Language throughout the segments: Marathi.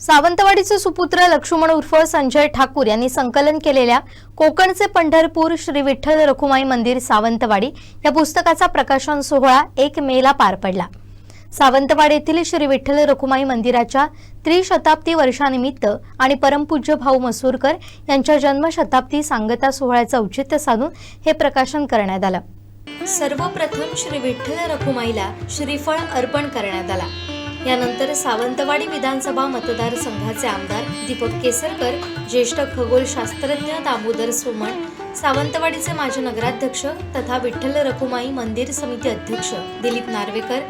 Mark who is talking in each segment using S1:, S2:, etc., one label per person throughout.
S1: सावंतवाडीचे सुपुत्र लक्ष्मण उर्फ संजय ठाकूर यांनी संकलन केलेल्या कोकणचे पंढरपूर श्री विठ्ठल रखुमाई मंदिर सावंतवाडी या पुस्तकाचा प्रकाशन सोहळा एक मेला पार पडला. सावंतवाडी येथील श्री विठ्ठल रखुमाई मंदिराच्या त्रिशताब्दी वर्षानिमित्त आणि परमपूज्य भाऊ मसूरकर यांच्या जन्मशताब्दी सांगता सोहळ्याचं औचित्य साधून हे प्रकाशन करण्यात आलं. सर्वप्रथम श्री विठ्ठल रखुमाईला श्रीफळ अर्पण करण्यात आला. यानंतर सावंतवाडी विधानसभा मतदारसंघाचे आमदार दीपक केसरकर ज्येष्ठ खगोलशास्त्रज्ञ दामोदर सोमण सावंतवाडीचे माजी नगराध्यक्ष तथा विठ्ठल रखुमाई मंदिर समिती अध्यक्ष दिलीप नार्वेकर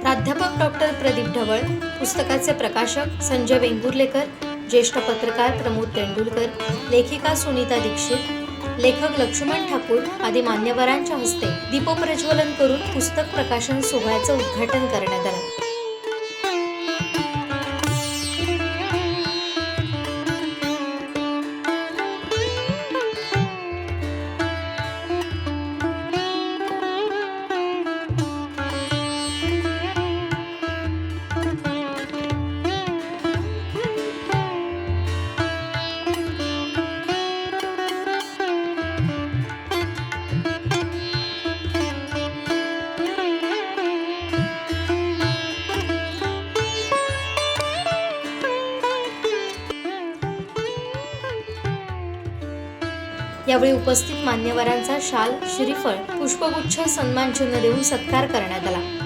S1: प्राध्यापक डॉक्टर प्रदीप ढवळ पुस्तकाचे प्रकाशक संजय वेंगुर्लेकर ज्येष्ठ पत्रकार प्रमोद तेंडुलकर लेखिका सुनीता दीक्षित लेखक लक्ष्मण ठाकूर आदी मान्यवरांच्या हस्ते दीपप्रज्वलन करून पुस्तक प्रकाशन सोहळ्याचं उद्घाटन करण्यात आलं. यावेळी उपस्थित मान्यवरांचा शाल श्रीफळ पुष्पगुच्छ सन्मानचिन्ह देऊन सत्कार करण्यात आला.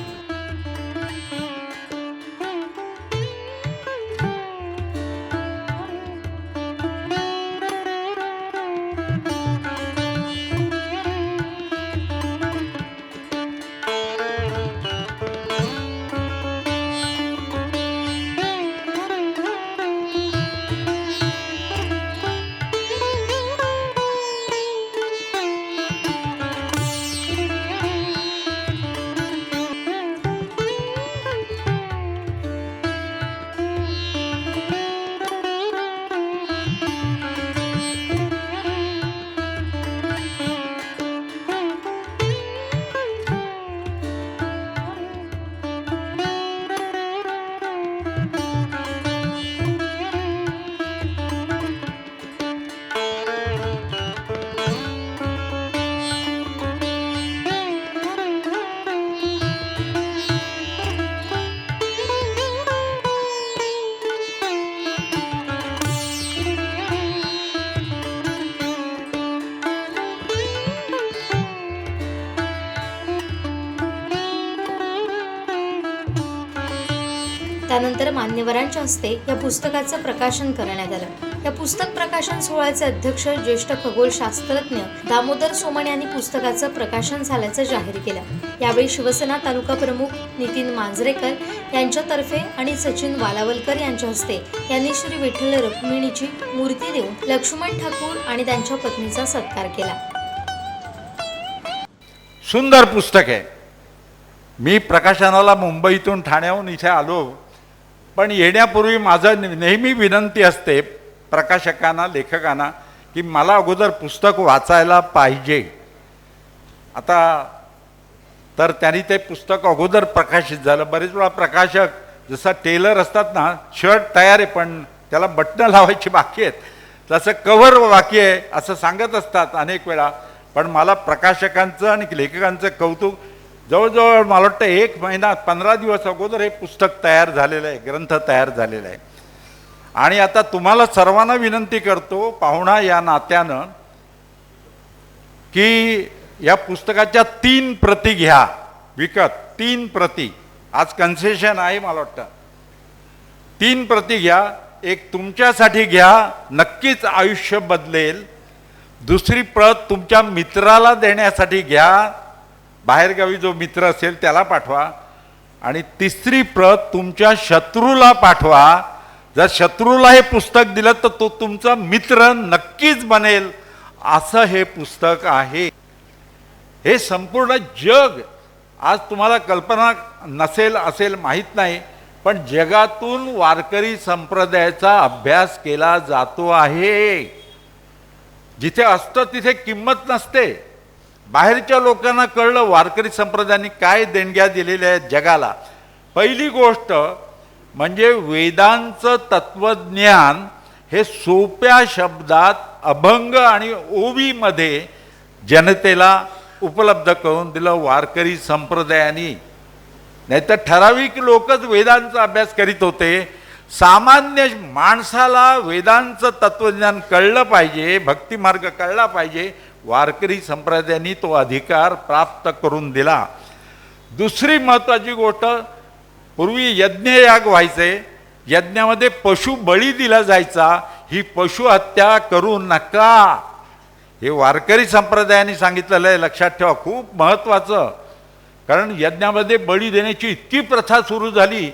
S1: त्यानंतर मान्यवरांच्या हस्ते या पुस्तकाचं प्रकाशन करण्यात आलं. या पुस्तक प्रकाशन सोहळ्याचे अध्यक्ष ज्येष्ठ खगोलशास्त्रज्ञ दामोदर सोमण यांनी पुस्तकाचं प्रकाशन झाल्याचं जाहीर केलं. यावेळी शिवसेना तालुका प्रमुख नितीन मांजरेकर यांच्यातर्फे आणि सचिन वालावलकर यांच्या हस्ते यांनी श्री विठ्ठल रुक्मिणीची मूर्ती देऊन लक्ष्मण ठाकूर आणि त्यांच्या पत्नीचा सत्कार केला.
S2: सुंदर पुस्तक आहे. मी प्रकाशनाला मुंबईतून ठाण्याहून इथे आलो. पण येण्यापूर्वी माझं नेहमी विनंती असते प्रकाशकांना लेखकांना की मला अगोदर पुस्तक वाचायला पाहिजे. आता तर त्यांनी ते पुस्तक अगोदर प्रकाशित झालं. बरेच वेळा प्रकाशक जसा टेलर असतात ना शर्ट तयार आहे पण त्याला बटणं लावायची बाकी आहेत. तसं कव्हर बाकी आहे असं सांगत असतात अनेक वेळा. पण मला प्रकाशकांचं आणि लेखकांचं कौतुक जवळजवळ मला वाटतं एक महिना पंधरा दिवस अगोदर हे पुस्तक तयार झालेलं आहे ग्रंथ तयार झालेला आहे. आणि आता तुम्हाला सर्वांना विनंती करतो पाहुणा या नात्यानं की या पुस्तकाच्या तीन प्रती घ्या विकत तीन प्रती. आज कन्सेशन आहे मला वाटतं. तीन प्रती घ्या एक तुमच्यासाठी घ्या नक्कीच आयुष्य बदलेल. दुसरी प्रत तुमच्या मित्राला देण्यासाठी घ्या बाहेरगावी जो मित्र असेल त्याला पाठवा. आणि तिसरी प्रत तुमच्या शत्रूला पाठवा. जर शत्रूला हे पुस्तक दिलं तर तो तुमचा मित्र नक्कीच बनेल. असं हे पुस्तक आहे. हे संपूर्ण जग आज तुम्हाला कल्पना नसेल असेल माहीत नाही पण जगातून वारकरी संप्रदायाचा अभ्यास केला जातो आहे. जिथे असतं तिथे किंमत नसते. बाहेरच्या लोकांना कळलं वारकरी संप्रदायाने काय देणग्या दिलेल्या आहेत जगाला. पहिली गोष्ट म्हणजे वेदांचं तत्वज्ञान हे सोप्या शब्दात अभंग आणि ओवीमध्ये जनतेला उपलब्ध करून दिलं वारकरी संप्रदायानी. नाहीतर ठराविक लोकच वेदांचा अभ्यास करीत होते. सामान्य माणसाला वेदांचं तत्वज्ञान कळलं पाहिजे भक्तिमार्ग कळला पाहिजे वारकरी संप्रदायाने तो अधिकार प्राप्त करून दिला. दुसरी महत्त्वाची गोष्ट पूर्वी यज्ञयाग व्हायचे. यज्ञामध्ये पशु बळी दिला जायचा. ही पशु हत्या करू नका. हे वारकरी संप्रदायाने सांगितलेलं आहे लक्षात ठेवा खूप महत्त्वाचं. कारण यज्ञामध्ये बळी देण्याची इतकी प्रथा सुरू झाली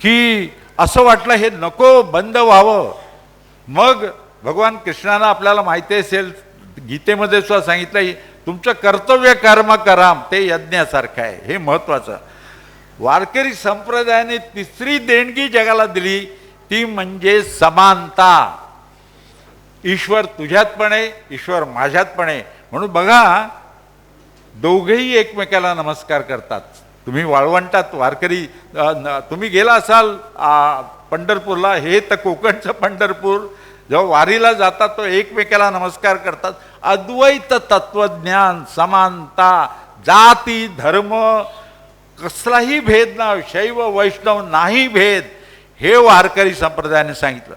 S2: की असं वाटलं हे नको बंद व्हावं. मग भगवान कृष्णाला आपल्याला माहिती असेल गीतेमध्ये सुद्धा सांगितलं तुमचं कर्तव्य कर्म कराम ते यज्ञासारखं आहे. हे महत्त्वाचं वारकरी संप्रदायाने तिसरी देणगी जगाला दिली ती म्हणजे समानता. ईश्वर तुझ्यात पण आहे ईश्वर माझ्यात पण आहे. म्हणून बघा दोघेही एकमेकाला नमस्कार करतात. तुम्ही वाळवंटात वारकरी तुम्ही गेला असाल पंढरपूरला हे तर कोकणचं पंढरपूर जेव्हा वारीला जातात तो एकमेकाला नमस्कार करतात. अद्वैत तत्वज्ञान समानता जाती धर्म कसलाही भेद ना शैव वैष्णव नाही भेद हे वारकरी संप्रदायाने सांगितलं.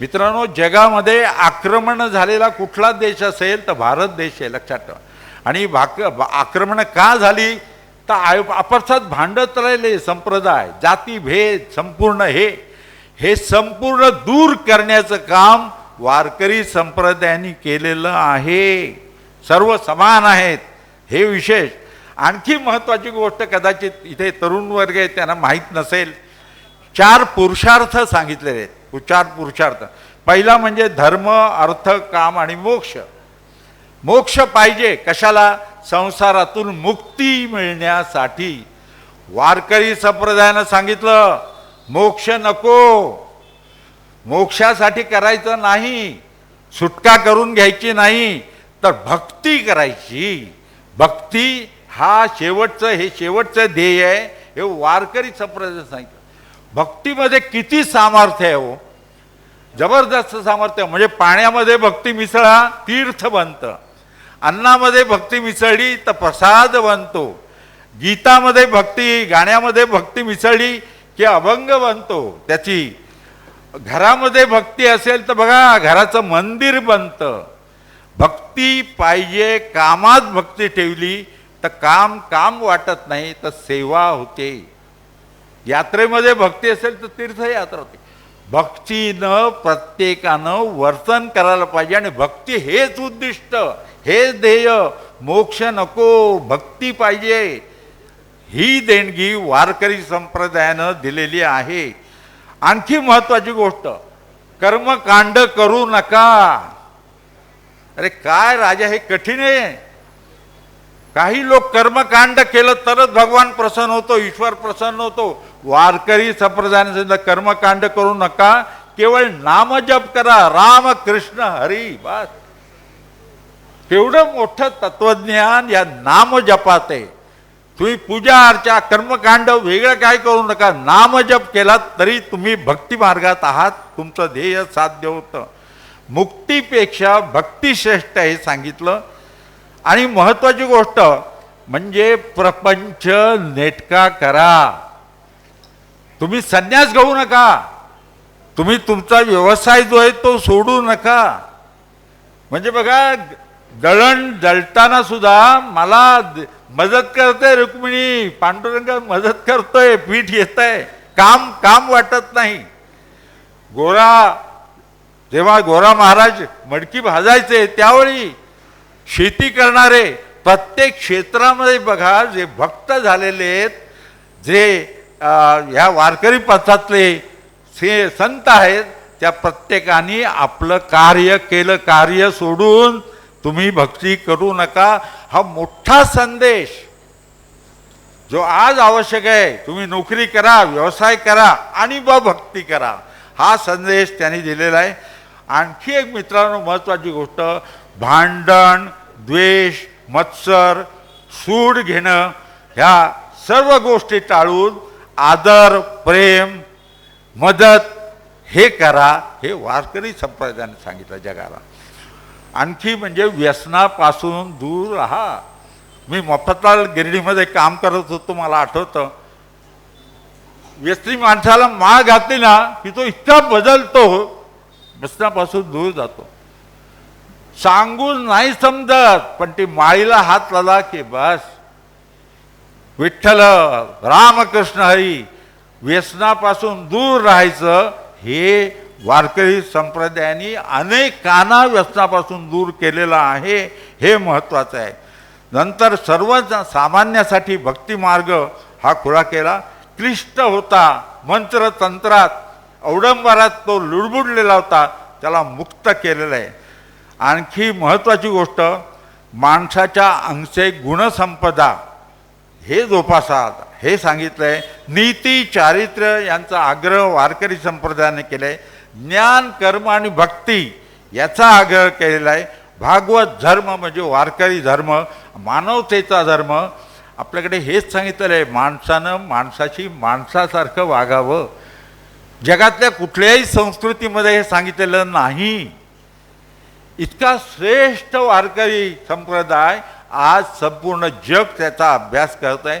S2: मित्रांनो जगामध्ये आक्रमण झालेला कुठला देश असेल तर भारत देश आहे लक्षात ठेवा. आणि भाक आक्रमण का झाली तर आय- आपसात भांडत राहिले संप्रदाय जातीभेद संपूर्ण हे. हे संपूर्ण दूर करण्याचं काम वारकरी संप्रदायांनी केलेलं आहे. सर्व समान आहेत. हे विशेष. आणखी महत्त्वाची गोष्ट कदाचित इथे तरुण वर्ग आहे त्यांना माहीत नसेल. चार पुरुषार्थ सांगितलेले आहेत. चार पुरुषार्थ. पहिला म्हणजे धर्म अर्थ काम आणि मोक्ष. मोक्ष पाहिजे कशाला? संसारातून मुक्ती मिळण्यासाठी. वारकरी संप्रदायानं सांगितलं मोक्ष नको. मोक्षासाठी करायचं नाही. सुटका करून घ्यायची नाही. तर भक्ती करायची. भक्ती हा शेवटचं हे शेवटचं ध्येय आहे. हे वारकरी संप्रदाय सांगितलं. भक्तीमध्ये किती सामर्थ्य आहे हो? जबरदस्त सामर्थ्य म्हणजे पाण्यामध्ये भक्ती मिसळा तीर्थ बनतं. अन्नामध्ये भक्ती मिसळली तर प्रसाद बनतो. गीतामध्ये भक्ती गाण्यामध्ये भक्ती मिसळली की अभंग बनतो. त्याची घरामध्ये भक्ती असेल तर बघा घराचं मंदिर बनतं. भक्ती पाहिजे कामात भक्ती ठेवली तर काम काम वाटत नाही तर सेवा होते. यात्रेमध्ये भक्ती असेल तर तीर्थयात्रा होते. भक्तीनं प्रत्येकानं वर्तन करायला पाहिजे आणि भक्ती हेच उद्दिष्ट हेच ध्येय. मोक्ष नको भक्ती पाहिजे. ही देणगी वारकरी संप्रदायानं दिलेली आहे. आणखी महत्वाची गोष्ट कर्मकांड करू नका. अरे काय राजा हे कठीण आहे. काही लोक कर्मकांड केलं तरच भगवान प्रसन्न होतो ईश्वर प्रसन्न होतो. वारकरी संप्रदायाने कर्मकांड करू नका केवळ नाम जप करा राम कृष्ण हरी बस. केवढं मोठं तत्वज्ञान या नामजपात आहे. तुम्ही पूजा अर्चा कर्मकांड वेगळं काय करू नका. नामजप केला तरी तुम्ही भक्ती मार्गात आहात. तुमचं ध्येय साध्य होतं. मुक्तीपेक्षा भक्ती श्रेष्ठ हे सांगितलं. आणि महत्वाची गोष्ट म्हणजे प्रपंच नेटका करा. तुम्ही संन्यास घेऊ नका. तुम्ही तुमचा व्यवसाय जो आहे तो सोडू नका. म्हणजे बघा दळण दळताना सुद्धा मला मदत करते रुक्मिणी. पांडुरंग मदत करतोय पीठ येत आहे काम काम वाटत नाही. गोरा जेव्हा गोरा महाराज मडकी भाजायचे त्यावेळी शेती करणारे प्रत्येक क्षेत्रामध्ये बघा जे भक्त झालेले आहेत जे ह्या वारकरी पथातले से संत आहेत त्या प्रत्येकाने आपलं कार्य केलं कार्य सोडून तुम्ही भक्ती करू नका. हा मोठा संदेश. जो आज आवश्यक आहे तुम्ही नोकरी करा व्यवसाय करा आणि ब भक्ती करा. हा संदेश त्यांनी दिलेला आहे. आणखी एक मित्रांनो महत्त्वाची गोष्ट भांडण द्वेष मत्सर सूड घेणं ह्या सर्व गोष्टी टाळून आदर प्रेम मदत हे करा हे वारकरी संप्रदायाने सांगितलं जगाला. आणखी म्हणजे व्यसनापासून दूर राहा. मी मफतलाल गिरणीमध्ये काम करत होतो मला आठवतं. व्यसनी माणसाला माळ घातली ना की तो इतका बदलतो व्यसनापासून दूर जातो. सांगून नाही समजत पण ती माळीला हात लाला की बस. विठ्ठल रामकृष्ण हरी व्यसनापासून दूर राहायचं हे वारकरी संप्रदायाने अनेकांना व्यसनापासून दूर केलेला आहे हे महत्त्वाचं आहे. नंतर सर्व सामान्यासाठी भक्तिमार्ग हा खुला केला. क्लिष्ट होता मंत्रतंत्रात अवडंबरात तो लुडबुडलेला होता त्याला मुक्त केलेलं आहे. आणखी महत्त्वाची गोष्ट माणसाच्या अंगचे गुणसंपदा. हे जोपासात हे सांगितलं आहे नीती चारित्र्य यांचा आग्रह वारकरी संप्रदायाने केला आहे ज्ञान कर्म आणि भक्ती याचा आग्रह केलेला आहे. भागवत धर्म म्हणजे वारकरी धर्म मानवतेचा धर्म. आपल्याकडे हेच सांगितलेलं आहे माणसानं माणसाशी माणसासारखं वागावं. जगातल्या कुठल्याही संस्कृतीमध्ये हे सांगितलेलं नाही. इतका श्रेष्ठ वारकरी संप्रदाय आज संपूर्ण जग त्याचा अभ्यास करत आहे